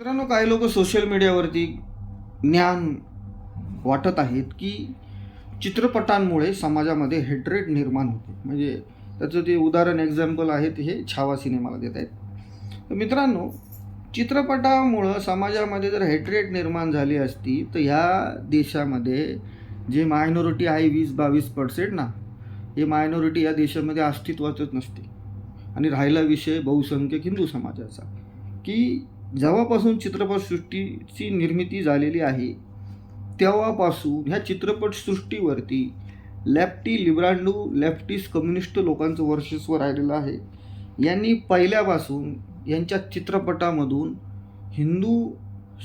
मित्रांनो काही लोक सोशल मीडियावरती ज्ञान वाटत आहेत की चित्रपटांमुळे समाजामध्ये हेट्रेट निर्माण होते. म्हणजे त्याचं ते उदाहरण एक्झाम्पल आहे ते हे छावा सिनेमाला देत आहेत. तर मित्रांनो चित्रपटामुळं समाजामध्ये जर हेट्रेट निर्माण झाली असती तर ह्या देशामध्ये जे मायनॉरिटी आहे वीस बावीस पर्सेंट ना हे मायनॉरिटी या देशामध्ये अस्तित्वातच नसते. आणि राहिला विषय बहुसंख्यक हिंदू समाजाचा की जेव्हापासून चित्रपटसृष्टीची निर्मिती झालेली आहे तेव्हापासून ह्या चित्रपटसृष्टीवरती लेफ्टी लिब्रांडू लेफ्टिस्ट कम्युनिस्ट लोकांचं वर्चस्व राहिलेलं आहे. यांनी पहिल्यापासून यांच्या चित्रपटामधून हिंदू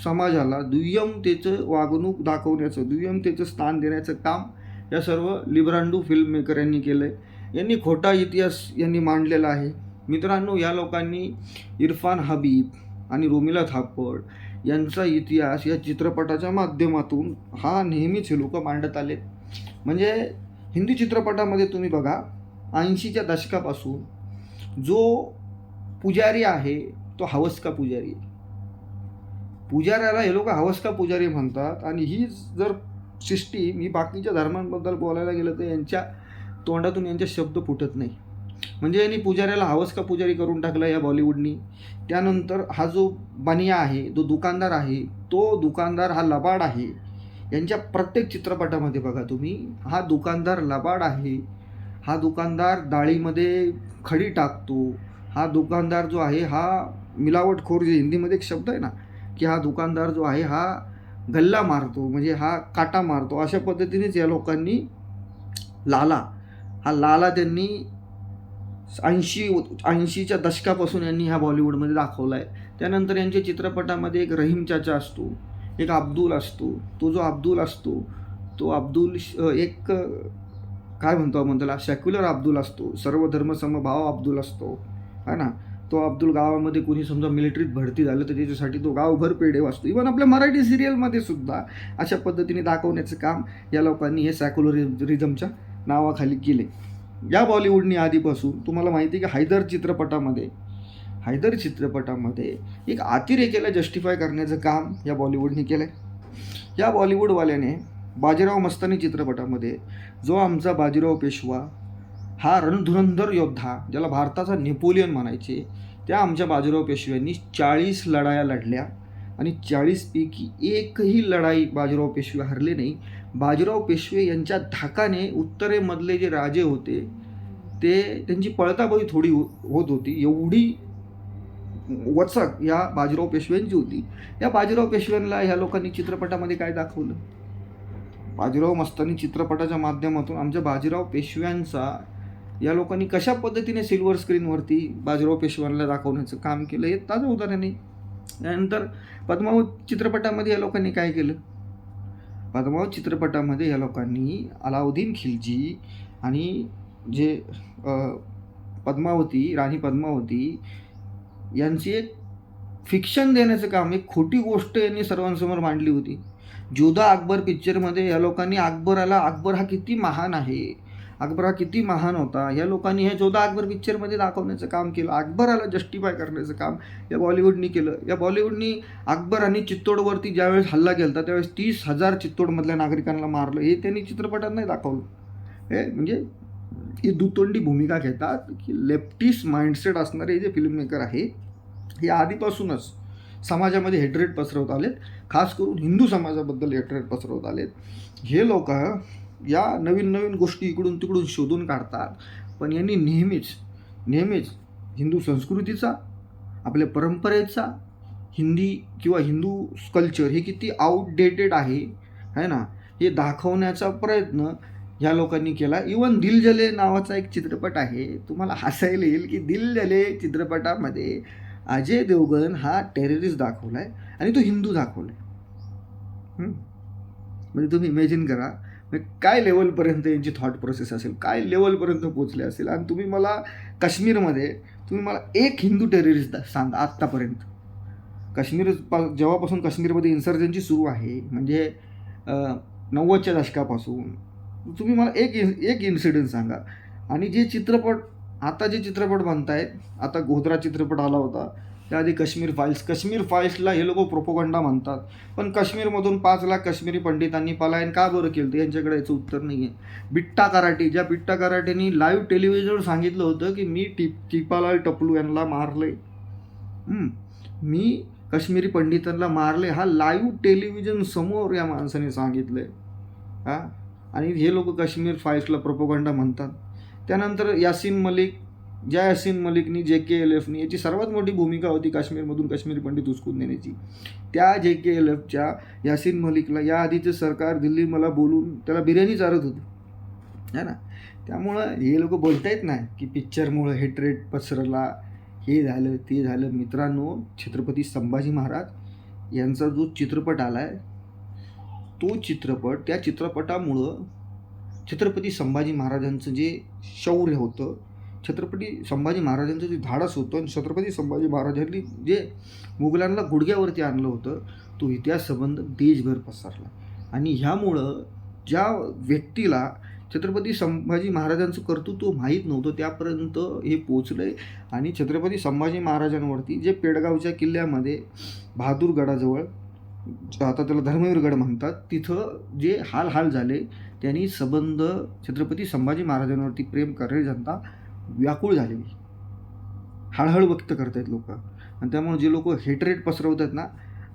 समाजाला दुय्यमतेचं वागणूक दाखवण्याचं दुय्यमतेचं स्थान देण्याचं काम या सर्व लिब्रांडू फिल्म मेकर यांनी केलं आहे यांनी खोटा इतिहास यांनी मांडलेला आहे. मित्रांनो या लोकांनी इरफान हबीब आणि रोमिला थापड यांचा इतिहास या चित्रपटाच्या माध्यमातून हा नेहमीच हे लोक मांडत आले. म्हणजे हिंदी चित्रपटामध्ये तुम्ही बघा ऐंशीच्या दशकापासून जो पुजारी आहे तो हवस्का पुजारी आहे. पुजाऱ्याला हे लोक हवस्का पुजारी म्हणतात आणि ही जर सिस्टीम ही बाकीच्या धर्मांबद्दल बोलायला गेलं तर यांच्या तोंडातून यांचे शब्द फुटत नाही. म्हणजे यांनी पुजाऱ्याला हवस का पुजारी करून टाकला या बॉलिवूडनी? त्यानंतर हा जो बनिया आहे जो दुकानदार आहे तो दुकानदार हा लबाड आहे. यांच्या प्रत्येक चित्रपटामध्ये बघा तुम्ही हा दुकानदार लबाड आहे. हा दुकानदार डाळीमध्ये खडी टाकतो. हा दुकानदार जो आहे हा मिलावटखोर जे हिंदीमध्ये एक शब्द आहे ना की हा दुकानदार जो आहे हा गल्ला मारतो म्हणजे हा काटा मारतो. अशा पद्धतीनेच या लोकांनी लाला हा लाला त्यांनी ऐंशी ऐंशीच्या दशकापासून यांनी ह्या बॉलिवूडमध्ये दाखवला आहे त्यानंतर यांच्या चित्रपटामध्ये एक रहीम चाचा असतो एक अब्दुल असतो. तो जो अब्दुल असतो तो अब्दुल श- एक काय म्हणतो आपण त्याला? सेक्युलर अब्दुल असतो सर्व धर्मसमभाव अब्दुल असतो. है ना? तो अब्दुल गावामध्ये कोणी समजा मिलिटरीत भरती झालं तर त्याच्यासाठी तो गावभर पेढे वाचतो. इवन आपल्या मराठी सिरियलमध्ये सुद्धा अशा पद्धतीने दाखवण्याचं काम या लोकांनी हे सॅक्युलरिझमच्या नावाखाली केले या बॉलिवूडने आधीपासून तुम्हाला माहिती आहे की हैदर चित्रपटामध्ये हैदर चित्रपटामध्ये एक अतिरेकेला जस्टिफाय करण्याचं काम या बॉलिवूडने केलं आहे या बॉलिवूडवाल्याने बाजीराव मस्तानी चित्रपटामध्ये जो आमचा बाजीराव पेशवा हा रणधुरंधर योद्धा ज्याला भारताचा नेपोलियन म्हणायचे त्या आमच्या बाजीराव पेशव्यांनी चाळीस लढाया लढल्या. आणि चाळीसपैकी एकही लढाई बाजीराव पेशवे हरले नाही. बाजीराव पेशवे यांच्या धाकाने उत्तरेमधले जे राजे होते ते त्यांची पळताबळी थोडी हो- होत होती. एवढी वचक या बाजीराव पेशव्यांची होती. या बाजीराव पेशव्यांना ह्या लोकांनी चित्रपटामध्ये काय दाखवलं? बाजीराव मस्तानी चित्रपटाच्या माध्यमातून आमच्या बाजीराव पेशव्यांचा या लोकांनी कशा पद्धतीने सिल्वर स्क्रीनवरती बाजीराव पेशव्यांना दाखवण्याचं काम केलं हे ताजं उदाहरण आहे त्यानंतर पद्मावत चित्रपटामध्ये या लोकांनी काय केलं? पद्मावत चित्रपटामध्ये या लोकांनी अलाउद्दीन खिलजी आणि जे पद्मावती राणी पद्मावती यांची एक फिक्शन देण्याचं काम एक खोटी गोष्ट यांनी सर्वांसमोर मांडली होती. जोधा अकबर पिक्चरमध्ये या लोकांनी अकबराला अकबर हा किती महान आहे? अकबर हा किती महान होता. या लोकांनी हे जोधा अकबर पिक्चरमध्ये दाखवण्याचं काम केलं. अकबराला जस्टिफाय करण्याचं काम या बॉलिवूडनी केलं. या बॉलिवूडनी अकबर आणि चित्तोडवरती ज्यावेळेस हल्ला केला त्यावेळेस तीस हजार चित्तोडमधल्या नागरिकांना मारलं. हे त्यांनी चित्रपटात नाही दाखवलं. हे म्हणजे ही दुतोंडी भूमिका घेतात की लेफ्टिस्ट माइंडसेट असणारे जे फिल्म मेकर आहेत हे आधीपासूनच समाजामध्ये हेट्रेट पसरवत आलेत. खास करून हिंदू समाजाबद्दल हेटरेट पसरवत आलेत. हे लोक या नवीन नवीन गोष्टी इकडून तिकडून शोधून काढतात. पण यांनी नेहमीच नेहमीच हिंदू संस्कृतीचा आपल्या परंपरेचा हिंदी किंवा हिंदू कल्चर हे किती आउटडेटेड आहे है ना? हे दाखवण्याचा प्रयत्न या लोकांनी केला. इवन दिल जले नावाचा एक चित्रपट आहे. तुम्हाला हसायला येईल की दिल जले चित्रपटामध्ये अजय देवगण हा टेररिस्ट दाखवला आहे आणि तो हिंदू दाखवला आहे म्हणजे तुम्ही इमॅजिन करा. काय लेवलपर्यंत यांची थॉट प्रोसेस असेल? काय लेवलपर्यंत पोचले असेल? आणि तुम्ही मला काश्मीरमध्ये तुम्ही मला एक हिंदू टेररिस्ट सांगा आत्तापर्यंत. काश्मीर पा जेव्हापासून काश्मीरमध्ये इन्सर्जन्सी सुरू आहे म्हणजे नव्वदच्या दशकापासून तुम्ही मला एक इन एक इन्सिडेंट सांगा. आणि जे चित्रपट आता जे चित्रपट बनतायत आता गोधरा चित्रपट आला होता त्याआधी काश्मीर फाईल्स काश्मीर फाईल्सला हे लोक प्रोपोगंडा म्हणतात. पण काश्मीरमधून पाच लाख काश्मीरी पंडितांनी पलायन का बरं केलं? ते यांच्याकडे याचं उत्तर नाही आहे बिट्टा कराटे ज्या बिट्टा कराटेनी लाईव्ह टेलिव्हिजनवर सांगितलं होतं की मी टिप टिपालाल टपलू यांना मारले मी काश्मीरी पंडितांना मारले हा लाईव्ह टेलिव्हिजन समोर या माणसाने सांगितलंय. हां? आणि हे लोक काश्मीर फाईल्सला प्रोपोगंडा म्हणतात. त्यानंतर यासिन मलिक ज्या यासिन मलिकनी जे के एल एफनी याची सर्वात मोठी भूमिका होती काश्मीरमधून काश्मीरी पंडित उचकून नेण्याची. त्या जे के एल एफच्या यासिन मलिकला या आधीचं सरकार दिल्ली मला बोलून त्याला बिर्याणी चारत होती. है ना? त्यामुळं हे लोक बोलतायत ना की पिक्चरमुळं हेट्रेट पसरला हे झालं ते झालं. मित्रांनो छत्रपती संभाजी महाराज यांचा जो चित्रपट आला आहे तो चित्रपट त्या चित्रपटामुळं छत्रपती संभाजी महाराजांचं जे शौर्य होतं छत्रपती संभाजी महाराजांचं जे धाडस होतं आणि छत्रपती संभाजी महाराजांनी जे मुघलांना गुडघ्यावरती आणलं होतं तो इतिहास संबंध देशभर पसरला. आणि ह्यामुळं ज्या व्यक्तीला छत्रपती संभाजी महाराजांचं कर्तृत्व माहीत नव्हतं त्यापर्यंत हे पोचलं आहे आणि छत्रपती संभाजी महाराजांवरती जे पेडगावच्या किल्ल्यामध्ये बहादूरगडाजवळ आता त्याला धर्मवीरगड म्हणतात तिथं जे हाल हाल झाले त्यांनी संबंध छत्रपती संभाजी महाराजांवरती प्रेम करणारी जनता व्याकुळ झालेली. हळहळ व्यक्त करतायत लोक. आणि त्यामुळे जे लोक हेटरेट पसरवतात ना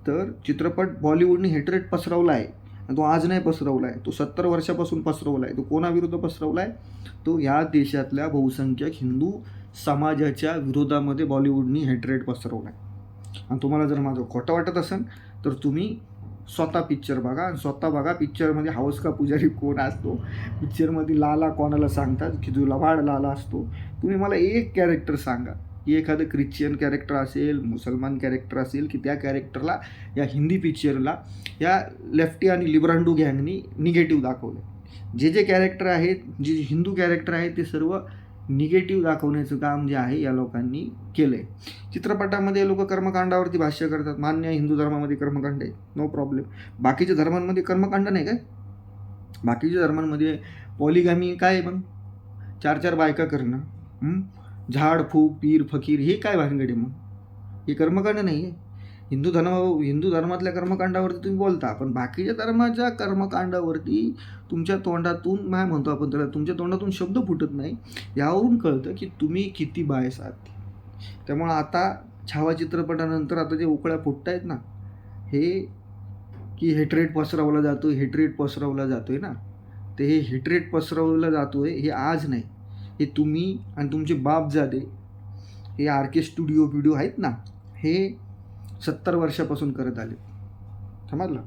तर चित्रपट बॉलिवूडने हेटरेट पसरवला आहे आणि तो आज नाही पसरवला आहे तो सत्तर वर्षापासून पसरवला आहे तो कोणाविरुद्ध पसरवला आहे तो या देशातल्या बहुसंख्यक हिंदू समाजाच्या विरोधामध्ये बॉलिवूडनी हेटरेट पसरवला आहे आणि तुम्हाला जर माझं खोटं वाटत असेल तर तुम्ही स्वतः पिक्चर बघा. आणि स्वतः बघा पिक्चरमध्ये हाऊस का पुजारी कोण असतो? पिक्चरमध्ये लाला कोणाला सांगतात? की जो लवाड लाला असतो. तुम्ही मला एक कॅरेक्टर सांगा. की एखादं ख्रिश्चियन कॅरेक्टर असेल मुसलमान कॅरेक्टर असेल की त्या कॅरेक्टरला या हिंदी पिक्चरला या लेफ्टी आणि लिब्रांडू गँगनी निगेटिव्ह दाखवलं जे जे कॅरेक्टर आहेत जे हिंदू कॅरेक्टर आहेत ते सर्व निगेटिव्ह दाखवण्याचं काम जे आहे या लोकांनी केलं आहे चित्रपटामध्ये लोक कर्मकांडावरती भाष्य करतात मान्य हिंदू धर्मामध्ये कर्मकांड आहे नो प्रॉब्लेम बाकीच्या धर्मांमध्ये कर्मकांड नाही काय? बाकीच्या धर्मांमध्ये पॉलिगामी काय आहे मग? चार चार बायका करणं झाड फूक पीर फकीर हे काय भानगड आहे मग? हे कर्मकांड नाही आहे. हिंदू धर्म हिंदू धर्मातल्या कर्मकांडावरती तुम्ही बोलता पण बाकीच्या धर्माच्या कर्मकांडावरती तुमच्या तोंडातून काय म्हणतो आपण त्याला तुमच्या तोंडातून शब्द फुटत नाही यावरून कळतं की तुम्ही किती बायस आहात. त्यामुळं आता छावा चित्रपटानंतर आता जे उकळ्या फुटत आहेत ना हे की हेट्रेट पसरवला जातो हेट्रेट पसरवला जातो आहे ना ते हे हेट्रेट पसरवला जातो आहे हे आज नाही. हे तुम्ही आणि तुमचे बाप जादे हे आर के स्टुडिओ व्हिडिओ आहेत ना हे सत्तर वर्षापासून करत आले. समजलं?